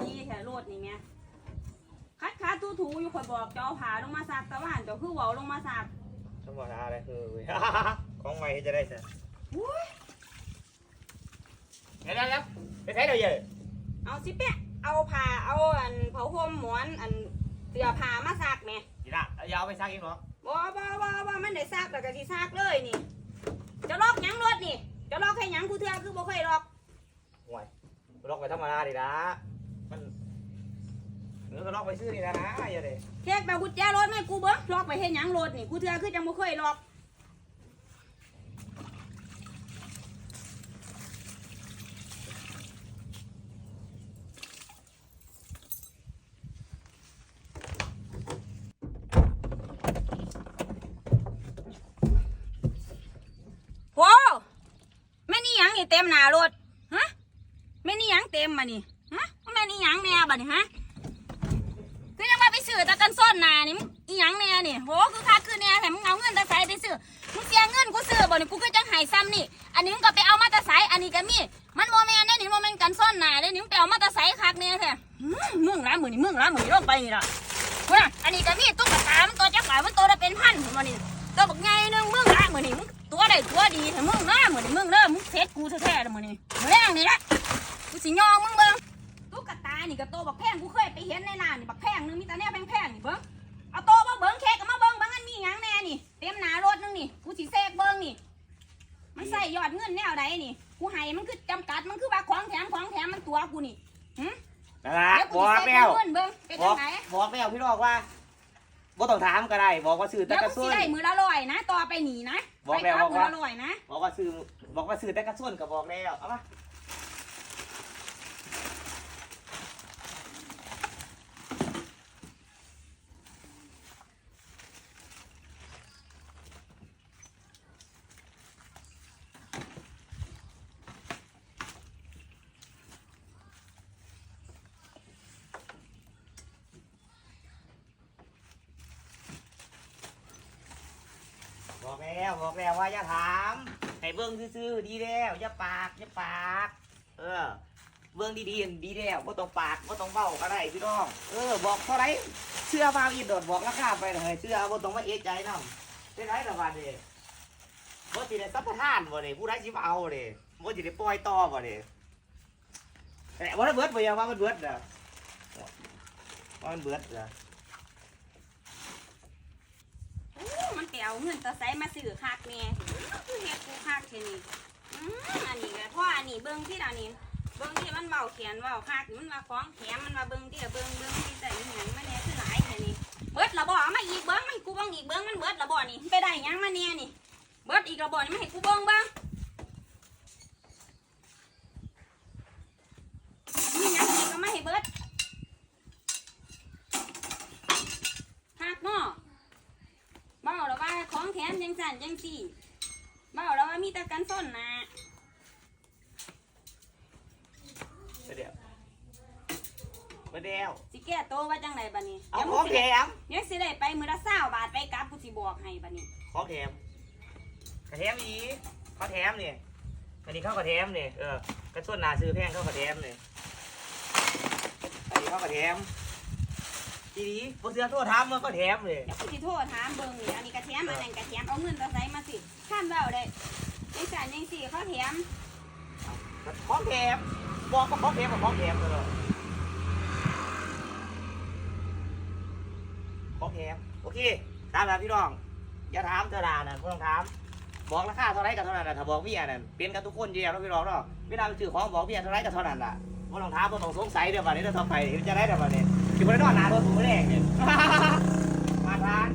ดีแค่รถนี่แม่คัดคัดทูถูๆอยู่ข่อยบอกเจ้าผาลงมาซักตะวันเจ้าคือเว้าลงมาซักธรรมดาอะไรคือเว้ยของใหม่จะได้สิอุ้ยเดี๋ยวแล้วไปใช้เดี๋ยวเยอะเอาสิเป๊ะเอาผ้าเอาอันเผาห่มหมอนอันเสื้อผ้ามาซักแม่ดีละเอายาวไปซักอีกเหรอบ่บ่บ่บ่มันได้ซักแล้วก็สิซักเลยนี่เจะลอกหยังรถนี่เจะลอกให้หยังกูเทื่อคือบ่เคยลอกห่วยล็อกไปธรรมดาดีละ ก็ล็อกไปซื้อนี่นะนะอย่าเลยเค้กแบบกุญแจรถไม่กูเบิ่งลอกไปเฮ็ดหยังรถนี่กูเทื่อคือจังบ่เคยลอกโว้แม่นี่ยังนี่เต็มหน้ารถฮะแม่นี่ยังเต็มมานี่ฮะแม่นี่ยังแน่บัดนี่ฮะ ซื้อตะกันซ่อนหนานี่มึงอีหยังแน่นี่โหคือคักคือแน่แต่มึงเอาเงินตะไสไปซื้อมึงเสียเงินกูซื้อบ่นี่กูก็จังหายซ้ำนี่ อันนี้มึงก็ไปเอามาตะไสอันนี้ก็มี มันโมแมนได้นี่โมแมนกันซ่อนหนาได้นี่มึงไปเอามาตะไสคักแน่แท้มมึงร้านมือนี่มึงร้านมือนี่ลงไปนี่ล่ะว่าอันนี้ก็มีตุ๊กตามันตัวจักรมันตัวละเป็นพันเห็นบ่นี่ตัวบักไงนึงมึงละมือนี่มึงตัวใดตัวดีแต่มึงนะมือนี่มึงเด้อมึงเซ็ตกูแท้ๆเลยมือนี่แรงนี่ละกูสิยองมึงเบ นี่ก็โตวบักแพงกูเคยไปเห็นในร้านนี่บักแพงนึงมีแต่แนวแพงๆนี่เบิ่งเอาโตวมาเบิ่งเค้กก็มาเบิ่งบางอันมีหยังแน่นี่เต็มหนารถนึงนี่กูสิเซกเบิ่งนี่ มันใส่ยอดเงินแนวใดนี่กูให้มันคือจำกัดมันคือว่าของแถมของแถมมันตัวกูนี่หึนั่นละเดี๋ยวบกูอกสิเซแล้กวเงินเบิ่งเป็นบจัองกไงบอกแล้วพี่น้องว่าบ่ต้องถามก็ได้ บอกว่าซื้อเดี๋แต่ยวกระกูส่สิวนได้มือละร้อยนะต่อไปหนีนะบอกไปแล้วครับบอกมือว่า ละร้อยนะ บอกว่าซื้อบอกว่าซื้อแต่กระส่วนก็บอกแล้วเอามา แล้วบอกแล้วว่าอย่าถามให้เบิ้งซื่อๆดีแล้วอย่าปากอย่าปาก เออ เบิ้งดีๆดีแล้วบ่ต้องปากบ่ต้องเบ้าก็ได้พี่น้องเออบอกเท่าไรเชื่อมาอีโดดบอกราคาไปเลยเชื่อบ่ต้องมาเอะใจนำเป็นไรล่ะบาดนี้บ่สิได้สัมปทานบ่เด้ผู้ใดสิมาเอาเด้บ่สิได้ปล่อยต่อบ่เด้แต่บ่ได้เบิดบ่ยังว่ามันเบิดเด้อว่ามันเบิดเด้อ โอ้มัน ไปเอาเงินตะไซมาซื้อคักแม่คือเฮ็ดกูคักแค่นี้อืมอันนี้ก็พ่ออันนี้เบิ่งที่ดานี่เบิ่งที่มันเบาเขียนเบาคักมันว่าของแถมมันว่าเบิ่งที่เบิ่งเบิ่งที่ใส่หยังมาแน่คือหลายแค่นี้เบิดละบอมาอีกเบิ่งมันกูเบิ่งอีกเบิ่งมันเบิดละบ่นี่ไปได้ยังมาแน่นี่ เบิดอีกละบ่นี่มาให้กูเบิ่งเบิ่งนี่ยังอีกก็มาให้เบิดคักเนาะ เบ้าแล้วว่าของแถมยัง สั่นยังสี่เบ้าแล้วว่ามีแต่กันส้นนะเดี๋ยวมาเดียวสิแก้โตวว่าจังไรบัดนี้เอาดี๋ยวขมึองงแถสิได้มเดี๋ยวสิได้ไปมือละเศร้าบาทไปกลับกูสิบอกให้บัดนี้ของแถมกระแถมอีเขาแถมเนี่ยอันนี้เขากระแถมเนี่ยเออกระส่วนหนาซื้อแพงเขากระแถมเนี่ยอันนี้เขากระแถม ทีนี้บนเสื้อโทษถามมันก็แถมเลยเดี๋ยวกูสิโทษถามเบิ่งนี่อันนี้กระแถมอันนั้นกระแถมเอาเงินตัวใสมาสิข้ามเบ้าได้ยังสั่นยังสี่เขาแถมของแถมบอกว่าของแถมกับของแถมเลยของแถมโอเคตามแล้วพี่น้อง อย่าถามเธอด่าน่ะไม่ต้องถาม บอกราคาเท่าไรกับเท่านั้นน่ะถ้าบอกเมียนั่นเป็นกันทุกคนเดียวแล้วพี่น้องเนาะเวลาไปซื้อของบอกเมียเท่าไรกับเท่านั้นล่ะ ไม่ต้องถามไม่ต้องสงสัยเดี๋ยววันนี้จะทำไปจะได้เดี๋ยววันนี้คือบริโนอนหนารถผมไม่ได้เนี่ยมาทาน